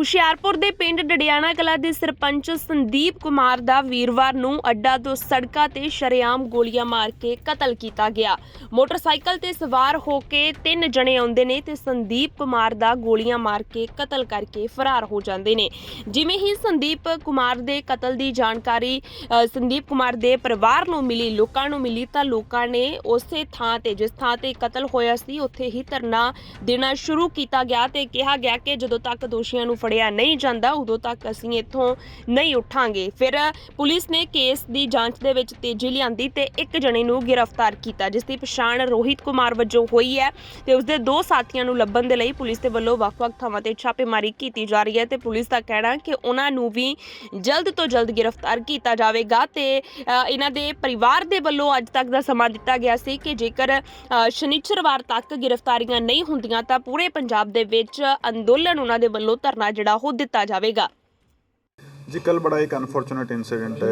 ਹੁਸ਼ਿਆਰਪੁਰ ਦੇ ਪਿੰਡ ਡੜਿਆਣਾ ਕਲਾ ਦੇ ਸਰਪੰਚ ਸੰਦੀਪ ਕੁਮਾਰ ਦਾ ਵੀਰਵਾਰ ਨੂੰ ਅੱਡਾ ਤੋਂ ਸੜਕਾਂ ਤੇ ਸ਼ਰੇਆਮ ਗੋਲੀਆਂ ਮਾਰ ਕੇ ਕਤਲ ਕੀਤਾ ਗਿਆ। ਮੋਟਰਸਾਈਕਲ ਤੇ ਸਵਾਰ ਹੋ ਕੇ ਤਿੰਨ ਜਣੇ ਆਉਂਦੇ ਨੇ ਤੇ ਸੰਦੀਪ ਕੁਮਾਰ ਦਾ ਗੋਲੀਆਂ ਮਾਰ ਕੇ ਕਤਲ ਕਰਕੇ ਫਰਾਰ ਹੋ ਜਾਂਦੇ ਨੇ। ਜਿਵੇਂ ਹੀ ਸੰਦੀਪ ਕੁਮਾਰ ਦੇ ਕਤਲ ਦੀ ਜਾਣਕਾਰੀ ਅ, ਸੰਦੀਪ ਕੁਮਾਰ ਦੇ ਪਰਿਵਾਰ ਨੂੰ ਮਿਲੀ ਲੋਕਾਂ ਨੂੰ ਮਿਲੀ ਤਾਂ ਲੋਕਾਂ ਨੇ ਉਸੇ ਥਾਂ ਤੇ ਜਿਸ ਥਾਂ ਤੇ ਕਤਲ ਹੋਇਆ ਸੀ ਉੱਥੇ ਹੀ ਧਰਨਾ ਦੇਣਾ ਸ਼ੁਰੂ ਕੀਤਾ ਗਿਆ ਤੇ ਕਿਹਾ ਗਿਆ ਕਿ ਜਦੋਂ ਤੱਕ ਦੋਸ਼ੀਆਂ ਨੂੰ ਫੜਿਆ ਨਹੀਂ ਜਾਂਦਾ ਉਦੋਂ ਤੱਕ ਅਸੀਂ ਇੱਥੋਂ ਨਹੀਂ ਉੱਠਾਂਗੇ। ਫਿਰ ਪੁਲਿਸ ਨੇ ਕੇਸ ਦੀ ਜਾਂਚ ਦੇ ਵਿੱਚ ਤੇਜ਼ੀ ਲਿਆਂਦੀ ਤੇ ਇੱਕ ਜਣੇ ਨੂੰ ਗ੍ਰਿਫਤਾਰ ਕੀਤਾ ਜਿਸ ਦੀ ਪਛਾਣ ਰੋਹਿਤ ਕੁਮਾਰ ਵਜੋਂ ਹੋਈ ਹੈ ਤੇ ਉਸਦੇ ਦੋ ਸਾਥੀਆਂ ਨੂੰ ਲੱਭਣ ਦੇ ਲਈ ਪੁਲਿਸ ਦੇ ਵੱਲੋਂ ਵੱਖ-ਵੱਖ ਥਾਵਾਂ ਤੇ ਛਾਪੇਮਾਰੀ ਕੀਤੀ ਜਾ ਰਹੀ ਹੈ ਤੇ ਪੁਲਿਸ ਦਾ ਕਹਿਣਾ ਕਿ ਉਹਨਾਂ ਨੂੰ ਵੀ ਜਲਦ ਤੋਂ ਜਲਦ ਗ੍ਰਿਫਤਾਰ ਕੀਤਾ ਜਾਵੇਗਾ ਤੇ ਇਹਨਾਂ ਦੇ ਪਰਿਵਾਰ ਦੇ ਵੱਲੋਂ ਅੱਜ ਤੱਕ ਦਾ ਸਮਾਂ ਦਿੱਤਾ ਗਿਆ ਸੀ ਕਿ ਜੇਕਰ ਅ, ਸ਼ਨੀਚਰਵਾਰ ਤੱਕ ਗ੍ਰਿਫਤਾਰੀਆਂ ਨਹੀਂ ਹੁੰਦੀਆਂ ਤਾਂ ਪੂਰੇ ਪੰਜਾਬ ਦੇ ਵਿੱਚ ਅੰਦੋਲਨ ਉਹਨਾਂ ਦੇ ਵੱਲੋਂ ਧਰਨਾ ਜਿਹੜਾ ਉਹ ਦਿੱਤਾ ਜਾਵੇਗਾ। ਜੀ ਕੱਲ ਬੜਾ ਇੱਕ ਅਨਫੋਰਚੂਨੇਟ ਇਨਸੀਡੈਂਟ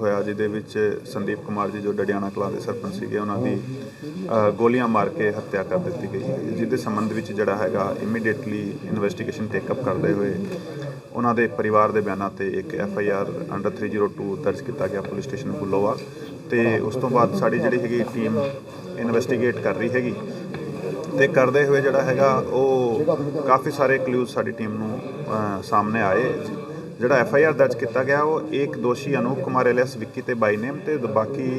ਹੋਇਆ ਜਿਹਦੇ ਵਿੱਚ ਸੰਦੀਪ ਕੁਮਾਰ ਜੀ ਜੋ ਡੜਿਆਣਾ ਕਲਾਂ ਦੇ ਸਰਪੰਚ ਸੀਗੇ, ਉਹਨਾਂ ਦੀ ਗੋਲੀਆਂ ਮਾਰ ਕੇ ਹੱਤਿਆ ਕਰ ਦਿੱਤੀ ਗਈ ਹੈ। ਜਿਹਦੇ ਸੰਬੰਧ ਵਿੱਚ ਜਿਹੜਾ ਹੈਗਾ ਇਮੀਡੀਏਟਲੀ ਇਨਵੈਸਟੀਗੇਸ਼ਨ ਟੇਕ ਅਪ ਕਰਦੇ ਹੋਏ ਉਹਨਾਂ ਦੇ ਪਰਿਵਾਰ ਦੇ ਬਿਆਨਾਂ ਤੇ ਇੱਕ ਐਫ ਆਈ ਆਰ ਅੰਡਰ 302 ਦਰਜ ਕੀਤਾ ਗਿਆ ਪੁਲਿਸ ਸਟੇਸ਼ਨ ਬੁੱਲੋਵਾਲ ਤੇ ਉਸ ਤੋਂ ਬਾਅਦ ਸਾਡੀ ਜਿਹੜੀ ਹੈਗੀ ਟੀਮ ਇਨਵੈਸਟੀਗੇਟ ਕਰ ਰਹੀ ਹੈਗੀ ਤੇ ਕਰਦੇ ਹੋਏ ਜਿਹੜਾ ਹੈਗਾ, ਉਹ ਕਾਫੀ ਸਾਰੇ ਕਲੂਜ਼ ਸਾਡੀ ਟੀਮ ਨੂੰ ਸਾਹਮਣੇ ਆਏ। ਜਿਹੜਾ ਐਫ ਆਈ ਆਰ ਦਰਜ ਕੀਤਾ ਗਿਆ, ਉਹ ਇੱਕ ਦੋਸ਼ੀ ਅਨੂਪ ਕੁਮਾਰ ਐਲੀਅਸ ਵਿੱਕੀ ਤੇ ਬਾਈ ਨੇਮ ਤੇ ਬਾਕੀ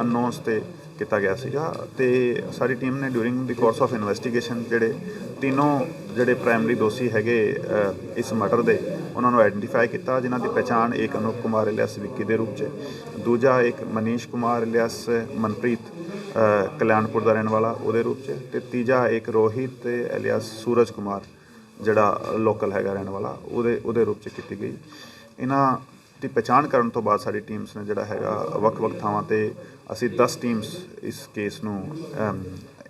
ਅਨਨੋਨਸ ਤੇ ਕੀਤਾ ਗਿਆ ਸੀਗਾ। ਤੇ ਸਾਡੀ ਟੀਮ ਨੇ during the course of investigation ਜਿਹੜੇ ਤਿੰਨੋਂ ਜਿਹੜੇ ਪ੍ਰਾਇਮਰੀ ਦੋਸ਼ੀ ਹੈਗੇ ਇਸ ਮਰਡਰ ਦੇ, ਉਹਨਾਂ ਨੂੰ ਆਇਡੈਂਟੀਫਾਈ ਕੀਤਾ, ਜਿਨ੍ਹਾਂ ਦੀ ਪਛਾਣ ਇੱਕ ਅਨੂਪ ਕੁਮਾਰ ਐਲੀਅਸ ਵਿੱਕੀ ਦੇ ਰੂਪ 'ਚ। ਦੂਜਾ ਇੱਕ ਮਨੀਸ਼ ਕੁਮਾਰ ਐਲੀਅਸ ਮਨਪ੍ਰੀਤ ਕਲਿਆਣਪੁਰ ਦਾ ਰਹਿਣ ਵਾਲਾ ਉਹਦੇ ਰੂਪ 'ਚ ਤੇ ਤੀਜਾ ਇੱਕ ਰੋਹਿਤ ਤੇ ਐਲੀਅਸ ਸੂਰਜ ਕੁਮਾਰ, ਜਿਹੜਾ ਲੋਕਲ ਹੈਗਾ ਰਹਿਣ ਵਾਲਾ, ਉਹਦੇ ਉਹਦੇ ਰੂਪ 'ਚ ਕੀਤੀ ਗਈ। ਇਹਨਾਂ ਦੀ ਪਛਾਣ ਕਰਨ ਤੋਂ ਬਾਅਦ ਸਾਡੀ ਟੀਮਸ ਨੇ ਜਿਹੜਾ ਹੈਗਾ ਵੱਖ-ਵੱਖ ਥਾਵਾਂ ਤੇ ਅਸੀਂ 10 ਟੀਮਸ ਇਸ ਕੇਸ ਨੂੰ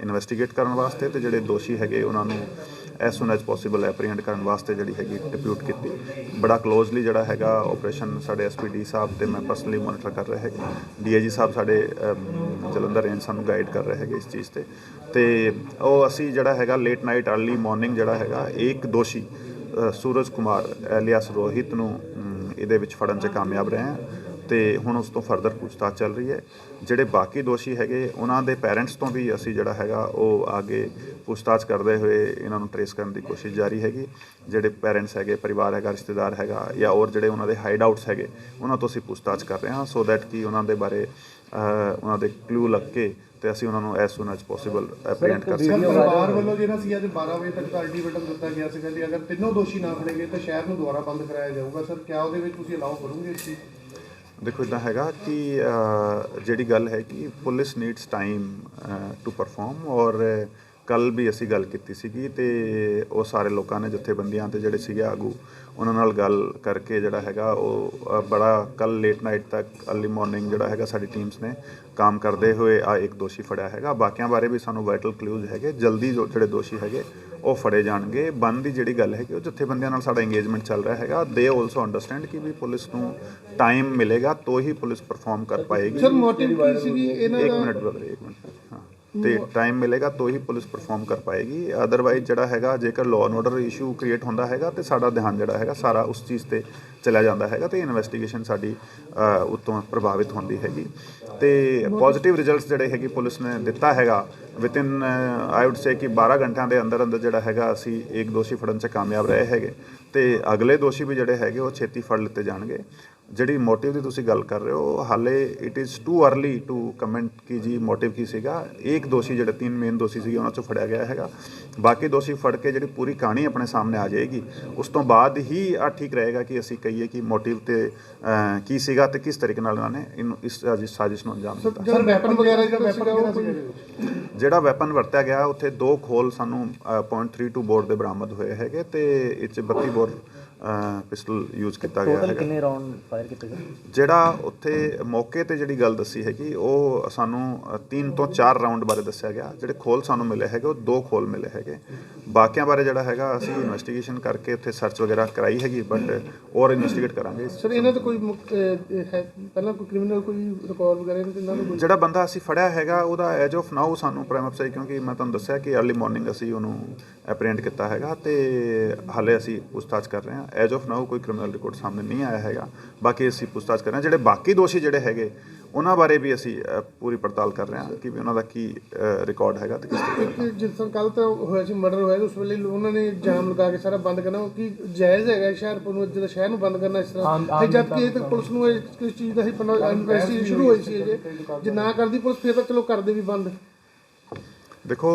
ਇਨਵੈਸਟੀਗੇਟ ਕਰਨ ਵਾਸਤੇ ਤੇ ਜਿਹੜੇ ਦੋਸ਼ੀ ਹੈਗੇ ਉਹਨਾਂ ਨੂੰ as soon as possible apprehend ਕਰਨ ਵਾਸਤੇ ਜਿਹੜੀ ਹੈਗੀ ਡਿਪਿਊਟ ਕੀਤੀ। ਬੜਾ ਕਲੋਜ਼ਲੀ ਜਿਹੜਾ ਹੈਗਾ ਆਪਰੇਸ਼ਨ ਸਾਡੇ ਐਸਪੀਡੀ ਸਾਹਿਬ ਤੇ ਮੈਂ ਪਰਸਨਲੀ ਮੋਨੀਟਰ ਕਰ ਰਿਹਾ ਹੈਗਾ। ਡੀਆਈਜੀ ਸਾਹਿਬ ਸਾਡੇ ਜਲੰਧਰ ਰੇਂਜ ਸਾਨੂੰ ਗਾਈਡ ਕਰ ਰਹੇ ਹੈਗੇ ਇਸ ਚੀਜ਼ ਤੇ। ਤੇ ਉਹ ਅਸੀਂ ਜਿਹੜਾ ਹੈਗਾ ਲੇਟ ਨਾਈਟ अर्ਲੀ ਮਾਰਨਿੰਗ ਜਿਹੜਾ ਹੈਗਾ ਇੱਕ ਦੋਸ਼ੀ ਸੂਰਜ ਕੁਮਾਰ ਐਲੀਅਸ ਰੋਹਿਤ ਨੂੰ ਇਹਦੇ ਵਿੱਚ ਫੜਨ 'ਚ ਕਾਮਯਾਬ ਰਹੇ ਹਾਂ। ਤੇ ਹੁਣ ਉਸ ਤੋਂ ਫਰਦਰ ਪੁੱਛਤਾਛ ਚੱਲ ਰਹੀ ਹੈ। ਜਿਹੜੇ ਬਾਕੀ ਦੋਸ਼ੀ ਹੈਗੇ ਉਹਨਾਂ ਦੇ ਪੈਰੈਂਟਸ ਤੋਂ ਵੀ ਅਸੀਂ ਜਿਹੜਾ ਹੈਗਾ ਉਹ ਅੱਗੇ ਪੁੱਛਤਾਛ ਕਰਦੇ ਹੋਏ ਇਹਨਾਂ ਨੂੰ ਟਰੇਸ ਕਰਨ ਦੀ ਕੋਸ਼ਿਸ਼ ਜਾਰੀ ਹੈਗੀ। ਜਿਹੜੇ ਪੈਰੈਂਟਸ ਹੈਗੇ ਪਰਿਵਾਰ ਹੈਗਾ ਰਿਸ਼ਤੇਦਾਰ ਹੈਗਾ ਜਾਂ ਹੋਰ ਜਿਹੜੇ ਉਹਨਾਂ ਦੇ ਹਾਈਡ ਆਊਟਸ ਹੈਗੇ ਉਹਨਾਂ ਤੋਂ ਅਸੀਂ ਪੁੱਛਤਾਛ ਕਰ ਰਹੇ ਹਾਂ ਸੋ ਦੈਟ ਕਿ ਉਹਨਾਂ ਦੇ ਬਾਰੇ ਉਹਨਾਂ ਦੇ ਕਲੂ ਲੱਗ ਕੇ ਤੇ ਅਸੀਂ ਉਹਨਾਂ ਨੂੰ as soon as possible apprehend ਕਰ ਸਕੀਏ। ਪਰਿਵਾਰ ਵੱਲੋਂ ਜਿਹੜਾ ਸੀ ਅੱਜ 12 ਵਜੇ ਤੱਕ ਦਾ ਅਲਟੀਮੇਟਮ ਦਿੱਤਾ ਗਿਆ ਸੀ ਕਿ ਅਗਰ ਤਿੰਨੋਂ ਦੋਸ਼ੀ ਨਾ ਫੜੇ ਗਏ ਤਾਂ ਸ਼ਹਿਰ ਨੂੰ ਦੁਬਾਰਾ ਬੰਦ ਕਰਾਇਆ ਜਾਊਗਾ। ਸਰ ਕਿਆ ਉਹਦੇ ਵਿੱਚ ਤੁਸੀਂ ਅਲਾਉ ਕਰੋਗੇ ਇਸ ਚੀਜ਼? ਦੇਖੋ ਇਦਾਂ ਹੈਗਾ ਕਿ ਜਿਹੜੀ ਗੱਲ ਹੈ ਕਿ police needs time to perform ਔਰ ਕੱਲ ਵੀ ਅਸੀਂ ਗੱਲ ਕੀਤੀ ਸੀਗੀ ਤੇ ਉਹ ਸਾਰੇ ਲੋਕਾਂ ਨੇ ਜਥੇਬੰਦੀਆਂ ਤੇ ਜਿਹੜੇ ਸੀਗੇ ਆਗੂ, ਉਹਨਾਂ ਨਾਲ ਗੱਲ ਕਰਕੇ ਜਿਹੜਾ ਹੈਗਾ ਉਹ ਬੜਾ ਕੱਲ ਲੇਟ ਨਾਈਟ ਤੱਕ ਅਰਲੀ ਮਾਰਨਿੰਗ ਜਿਹੜਾ ਹੈਗਾ ਸਾਡੀ ਟੀਮਸ ਨੇ ਕੰਮ ਕਰਦੇ ਹੋਏ ਆ ਇੱਕ ਦੋਸ਼ੀ ਫੜਿਆ ਹੈਗਾ। ਬਾਕੀਆਂ ਬਾਰੇ ਵੀ ਸਾਨੂੰ ਵਾਈਟਲ ਕਲੂਜ਼ ਹੈਗੇ। ਜਲਦੀ ਜੋ ਜਿਹੜੇ ਦੋਸ਼ੀ ਹੈਗੇ ਉਹ ਫੜੇ ਜਾਣਗੇ। ਬੰਦ ਦੀ ਜਿਹੜੀ ਗੱਲ ਹੈ ਕਿ ਉਹ ਜਥੇਬੰਦੀਆਂ ਨਾਲ ਸਾਡਾ ਇੰਗੇਜਮੈਂਟ ਚੱਲ ਰਿਹਾ ਹੈਗਾ। ਦੇ ਆਲਸੋ ਅੰਡਰਸਟੈਂਡ ਕਿ ਵੀ ਪੁਲਿਸ ਨੂੰ ਟਾਈਮ ਮਿਲੇਗਾ ਤਾਂ ਹੀ ਪੁਲਿਸ ਪਰਫਾਰਮ ਕਰ ਪਾਏਗੀ। ਸਰ ਮੋਟਿਵ ਕੀ ਸੀਗੀ? ਇਹਨਾਂ ਦਾ ਮਿੰਟ ਬ੍ਰਦਰ ਇੱਕ ਮਿੰਟ। ਹਾਂ ਤੇ ਟਾਈਮ ਮਿਲੇਗਾ ਤਾਂ ਹੀ ਪੁਲਿਸ ਪਰਫਾਰਮ ਕਰ ਪਾਏਗੀ। ਅਦਰਵਾਈਜ਼ ਜਿਹੜਾ ਹੈਗਾ ਜੇਕਰ law and order issue create ਹੁੰਦਾ ਹੈਗਾ ਤੇ ਸਾਡਾ ਧਿਆਨ ਜਿਹੜਾ ਹੈਗਾ ਸਾਰਾ ਉਸ ਚੀਜ਼ ਤੇ ਚਲਾ ਜਾਂਦਾ ਹੈਗਾ ਤੇ ਇਨਵੈਸਟੀਗੇਸ਼ਨ ਸਾਡੀ ਉਤੋਂ ਪ੍ਰਭਾਵਿਤ ਹੁੰਦੀ ਹੈਗੀ। ਤੇ ਪੋਜ਼ਿਟਿਵ ਰਿਜ਼ਲਟਸ ਜਿਹੜੇ ਹੈਗੀ ਪੁਲਿਸ ਨੇ ਦਿੱਤਾ ਹੈਗਾ ਵਿਦਿਨ ਆਈ ਊਡ ਸੇ ਕਿ 12 ਘੰਟਿਆਂ ਦੇ ਅੰਦਰ ਅੰਦਰ ਜਿਹੜਾ ਹੈਗਾ ਅਸੀਂ ਇੱਕ ਦੋਸ਼ੀ ਫੜਨ 'ਚ ਕਾਮਯਾਬ ਰਹੇ ਹੈਗੇ। ਤੇ ਅਗਲੇ ਦੋਸ਼ੀ ਵੀ ਜਿਹੜੇ ਹੈਗੇ ਉਹ ਛੇਤੀ ਫੜ ਲਿੱਤੇ ਜਾਣਗੇ। ਜਿਹੜੀ ਮੋਟਿਵ ਦੀ ਤੁਸੀਂ ਗੱਲ ਕਰ ਰਹੇ ਹੋ ਹਾਲੇ it is too early to comment ਕਿ ਜੀ ਮੋਟਿਵ ਕੀ ਸੀਗਾ। ਇੱਕ ਦੋਸ਼ੀ ਜਿਹੜੇ ਤਿੰਨ ਮੇਨ ਦੋਸ਼ੀ ਸੀਗੇ ਉਹਨਾਂ ਚੋਂ ਫੜਿਆ ਗਿਆ ਹੈਗਾ। ਬਾਕੀ ਦੋਸ਼ੀ ਫੜ ਕੇ ਜਿਹੜੀ ਪੂਰੀ ਕਹਾਣੀ ਆਪਣੇ ਸਾਹਮਣੇ ਆ ਜਾਏਗੀ। ਉਸ ਤੋਂ ਬਾਅਦ ਹੀ ਆ ਠੀਕ ਰਹੇਗਾ ਕਿ ਅਸੀਂ ਕਹੀਏ ਕਿ ਮੋਟਿਵ ਤੇ ਕੀ ਸੀਗਾ ਤੇ ਕਿਸ ਤਰੀਕੇ ਨਾਲ ਉਹਨਾਂ ਨੇ ਇਹਨੂੰ ਇਸ ਸਾਜ਼ਿਸ਼ ਸਾਜ਼ਿਸ਼ ਨੂੰ ਅੰਜਾਮ ਦਿੱਤਾ। ਸਰ ਵੈਪਨ ਵਗੈਰਾ ਜਿਹੜਾ ਵੈਪਨ ਜਿਹੜਾ ਵੈਪਨ ਵਰਤਿਆ ਗਿਆ ਉੱਥੇ ਦੋ ਖੋਲ ਸਾਨੂੰ ਅ, .32 ਬੋਰ ਦੇ ਬਰਾਮਦ ਹੋਏ ਹੈਗੇ ਤੇ ਇਹ 'ਚ 32 ਬੋਰ ਪਿਸਟਲ ਯੂਜ਼ ਕੀਤਾ ਗਿਆ ਟੋਟਲ ਹੈਗਾ। ਕਿੰਨੇ ਰਾਉਂਡ ਫਾਇਰ ਕੀਤੇ ਗਏ? ਜਿਹੜਾ ਉੱਥੇ ਮੌਕੇ ਤੇ ਜਿਹੜੀ ਗੱਲ ਦੱਸੀ ਹੈਗੀ, ਉਹ ਸਾਨੂੰ 3 ਤੋਂ 4 ਰਾਉਂਡ ਬਾਰੇ ਦੱਸਿਆ ਗਿਆ। ਜਿਹੜੇ ਖੋਲ ਸਾਨੂੰ ਮਿਲੇ ਹੈਗੇ, ਉਹ ਦੋ ਖੋਲ ਮਿਲੇ ਹੈਗੇ। ਬਾਕੀਆਂ ਬਾਰੇ ਜਿਹੜਾ ਹੈਗਾ ਅਸੀਂ ਇਨਵੈਸਟੀਗੇਸ਼ਨ ਕਰਕੇ ਉੱਥੇ ਸਰਚ ਵਗੈਰਾ ਕਰਾਈ ਹੈਗੀ ਬਟ ਔਰ ਇਨਵੈਸਟੀਗੇਟ ਕਰਾਂਗੇ। ਸਰ ਇਹਨਾਂ ਤੇ ਕੋਈ ਪਹਿਲਾਂ ਕੋਈ ਕ੍ਰਿਮੀਨਲ ਕੋਈ ਰਿਕਾਰਡ ਵਗੈਰਾ ਇਹਨਾਂ ਤੇ ਇਹਨਾਂ ਨੂੰ ਜਿਹੜਾ ਬੰਦਾ ਅਸੀਂ ਫੜਿਆ ਹੈਗਾ ਉਹਦਾ ਐਜ ਆਫ ਨਾਓ ਸਾਨੂੰ ਪ੍ਰਾਈਮ ਅਫਸਰ ਕਿਉਂਕਿ ਮੈਂ ਤੁਹਾਨੂੰ ਦੱਸਿਆ ਕਿ अर्ਲੀ ਮਾਰਨਿੰਗ ਅਸੀਂ ਉਹਨੂੰ ਐਪਰੀਹੈਂਡ ਕੀਤਾ ਹੈਗਾ ਤੇ ਹਾਲੇ ਅਸੀਂ ਪੁੱਛਤਾਛ ਕਰ ਰਹੇ ਹਾਂ। ਐਜ ਆਫ ਨਾਓ ਕੋਈ ਕ੍ਰਿਮੀਨਲ ਰਿਕਾਰਡ ਸਾਹਮਣੇ ਨਹੀਂ ਆਇਆ ਹੈਗਾ। ਬਾਕੀ ਅਸੀਂ ਪੁੱਛਤਾਛ ਕਰ ਰਹੇ ਹਾਂ। ਜਿਹੜੇ ਬਾਕੀ ਦੋਸ਼ੀ ਜਿਹੜੇ ਹੈਗੇ ਉਹਨਾਂ ਬਾਰੇ ਵੀ ਅਸੀਂ ਪੂਰੀ ਪੜਤਾਲ ਕਰ ਰਹੇ ਹਾਂ ਕਿ ਵੀ ਉਹਨਾਂ ਦਾ ਕੀ ਰਿਕਾਰਡ ਹੈਗਾ ਤੇ ਕਿਸ ਇੱਕ ਜਿਸ ਤਰ੍ਹਾਂ ਕੱਲ ਤਾਂ ਹੋਇਆ ਸੀ ਮਰਡਰ ਹੋਇਆ ਉਸ ਵੇਲੇ ਉਹਨਾਂ ਨੇ ਜਾਮ ਲਗਾ ਕੇ ਸਾਰਾ ਬੰਦ ਕਰਨਾ ਕੀ ਜਾਇਜ਼ ਹੈਗਾ ਹੁਸ਼ਿਆਰਪੁਰ ਨੂੰ ਜਿਹੜਾ ਸ਼ਹਿਰ ਨੂੰ ਬੰਦ ਕਰਨਾ ਇਸ ਤਰ੍ਹਾਂ? ਤੇ ਜਦ ਕਿ ਇਹ ਤੱਕ ਪੁਲਿਸ ਨੂੰ ਇਹ ਕਿਸ ਚੀਜ਼ ਦਾ ਹੀ ਇਨਵੈਸਟੀਗੇਸ਼ਨ ਸ਼ੁਰੂ ਹੋਈ ਸੀ ਅਜੇ। ਜੇ ਨਾ ਕਰਦੀ ਪੁਲਿਸ ਫਿਰ ਤਾਂ ਚਲੋ ਕਰਦੇ ਵੀ ਬੰਦ। ਦੇਖੋ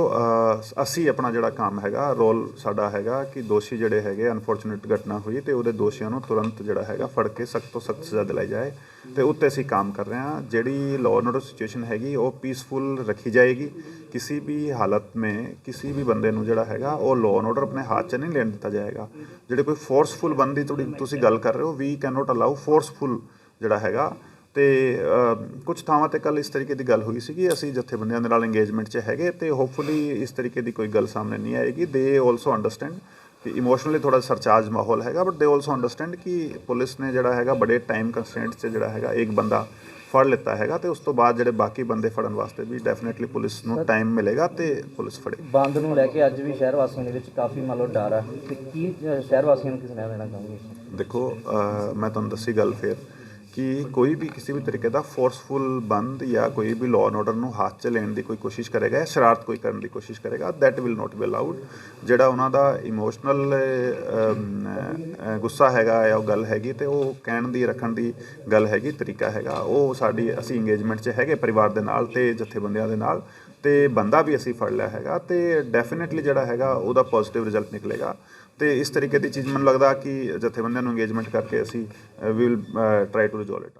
ਅਸੀਂ ਆਪਣਾ ਜਿਹੜਾ ਕੰਮ ਹੈਗਾ, ਰੋਲ ਸਾਡਾ ਹੈਗਾ ਕਿ ਦੋਸ਼ੀ ਜਿਹੜੇ ਹੈਗੇ ਅਨਫੋਰਚੂਨੇਟ ਘਟਨਾ ਹੋਈ ਤੇ ਉਹਦੇ ਦੋਸ਼ੀਆਂ ਨੂੰ ਤੁਰੰਤ ਜਿਹੜਾ ਹੈਗਾ ਫੜ ਕੇ ਸਖਤ ਤੋਂ ਸਖਤ ਸਜ਼ਾ ਦਿਲਾਈ ਜਾਏ ਤੇ ਉੱਤੇ ਅਸੀਂ ਕੰਮ ਕਰ ਰਹੇ ਹਾਂ। ਜਿਹੜੀ ਲਾਅ ਐਂਡ ਆਰਡਰ ਸਿਚੁਏਸ਼ਨ ਹੈਗੀ, ਉਹ ਪੀਸਫੁਲ ਰੱਖੀ ਜਾਏਗੀ। ਕਿਸੇ ਵੀ ਹਾਲਤ ਮੇ ਕਿਸੇ ਵੀ ਬੰਦੇ ਨੂੰ ਜਿਹੜਾ ਹੈਗਾ, ਉਹ ਲਾਅ ਐਂਡ ਆਰਡਰ ਆਪਣੇ ਹੱਥ 'ਚ ਨਹੀਂ ਲੈਣ ਦਿੱਤਾ ਜਾਏਗਾ। ਜਿਹੜੇ ਕੋਈ ਫੋਰਸਫੁਲ ਬੰਦੀ ਤੁਹਾਡੀ ਤੁਸੀਂ ਗੱਲ ਕਰ ਰਹੇ ਹੋ we can not allow forceful ਜਿਹੜਾ ਹੈਗਾ ਤੇ ਕੁਝ ਥਾਵਾਂ ਤੇ ਕੱਲ ਇਸ ਤਰੀਕੇ ਦੀ ਗੱਲ ਹੋਈ ਸੀਗੀ। ਅਸੀਂ ਜਥੇਬੰਦੀਆਂ ਦੇ ਨਾਲ ਇੰਗੇਜਮੈਂਟ 'ਚ ਹੈਗੇ ਤੇ ਹੋਪਫੁਲੀ ਇਸ ਤਰੀਕੇ ਦੀ ਕੋਈ ਗੱਲ ਸਾਹਮਣੇ ਨਹੀਂ ਆਏਗੀ। ਦੇ ਆਲਸੋ ਅੰਡਰਸਟੈਂਡ ਕਿ ਇਮੋਸ਼ਨਲੀ ਥੋੜਾ ਸਰਚਾਰਜ ਮਾਹੌਲ ਹੈਗਾ ਬਟ ਦੇ ਆਲਸੋ ਅੰਡਰਸਟੈਂਡ ਕਿ ਪੁਲਿਸ ਨੇ ਜਿਹੜਾ ਹੈਗਾ ਬੜੇ ਟਾਈਮ ਕੰਸਟ੍ਰੇਂਟ 'ਚ ਜਿਹੜਾ ਹੈਗਾ ਇੱਕ ਬੰਦਾ ਫੜ ਲਿੱਤਾ ਹੈਗਾ ਤੇ ਉਸ ਤੋਂ ਬਾਅਦ ਜਿਹੜੇ ਬਾਕੀ ਬੰਦੇ ਫੜਨ ਵਾਸਤੇ ਵੀ ਡੈਫੀਨਿਟਲੀ ਪੁਲਿਸ ਨੂੰ ਟਾਈਮ ਮਿਲੇਗਾ ਤੇ ਪੁਲਿਸ ਫੜੇ ਬੰਦ ਨੂੰ ਲੈ ਕੇ ਅੱਜ ਵੀ ਸ਼ਹਿਰ ਵਾਸੀਆਂ ਦੇ ਵਿੱਚ ਕਾਫੀ ਮੰਨ ਲਓ ਡਰ ਆ। ਤੇ ਕੀ ਸ਼ਹਿਰ ਵਾਸੀਆਂ ਨੂੰ ਕਿਸ ਨੇ ਦੇਣਾ ਚਾਹੁੰਗੇ? ਦੇਖੋ ਮੈਂ ਤੁਹਾਨੂੰ ਦੱਸੀ ਗੱਲ ਫੇਰ। ਕਿ ਕੋਈ ਵੀ ਕਿਸੇ ਵੀ ਤਰੀਕੇ ਦਾ ਫੋਰਸਫੁਲ ਬੰਦ ਜਾਂ ਕੋਈ ਵੀ ਲਾਅ ਐਂਡ ਆਰਡਰ ਨੂੰ ਹੱਥ 'ਚ ਲੈਣ ਦੀ ਕੋਈ ਕੋਸ਼ਿਸ਼ ਕਰੇਗਾ ਜਾਂ ਸ਼ਰਾਰਤ ਕੋਈ ਕਰਨ ਦੀ ਕੋਸ਼ਿਸ਼ ਕਰੇਗਾ that will not be allowed ਜਿਹੜਾ ਉਹਨਾਂ ਦਾ ਇਮੋਸ਼ਨਲ ਗੁੱਸਾ ਹੈਗਾ ਜਾਂ ਉਹ ਗੱਲ ਹੈਗੀ ਤੇ ਉਹ ਕਹਿਣ ਦੀ, ਰੱਖਣ ਦੀ ਗੱਲ ਹੈਗੀ, ਤਰੀਕਾ ਹੈਗਾ। ਉਹ ਸਾਡੀ, ਅਸੀਂ ਇੰਗੇਜਮੈਂਟ 'ਚ ਹੈਗੇ ਪਰਿਵਾਰ ਦੇ ਨਾਲ ਤੇ ਜਥੇਬੰਦੀਆਂ ਦੇ ਨਾਲ ਤੇ ਬੰਦਾ ਵੀ ਅਸੀਂ ਫੜ ਲਿਆ ਹੈਗਾ ਤੇ ਡੈਫੀਨਿਟਲੀ ਜਿਹੜਾ ਹੈਗਾ ਉਹਦਾ ਪੋਜ਼ਿਟਿਵ ਰਿਜ਼ਲਟ ਨਿਕਲੇਗਾ। ਤੇ ਇਸ ਤਰੀਕੇ ਦੀ ਚੀਜ਼ ਮੈਨੂੰ ਲੱਗਦਾ ਕਿ ਜਥੇਬੰਦੀਆਂ ਨੂੰ ਇੰਗੇਜਮੈਂਟ ਕਰਕੇ ਅਸੀਂ ਵੀ will try to resolve it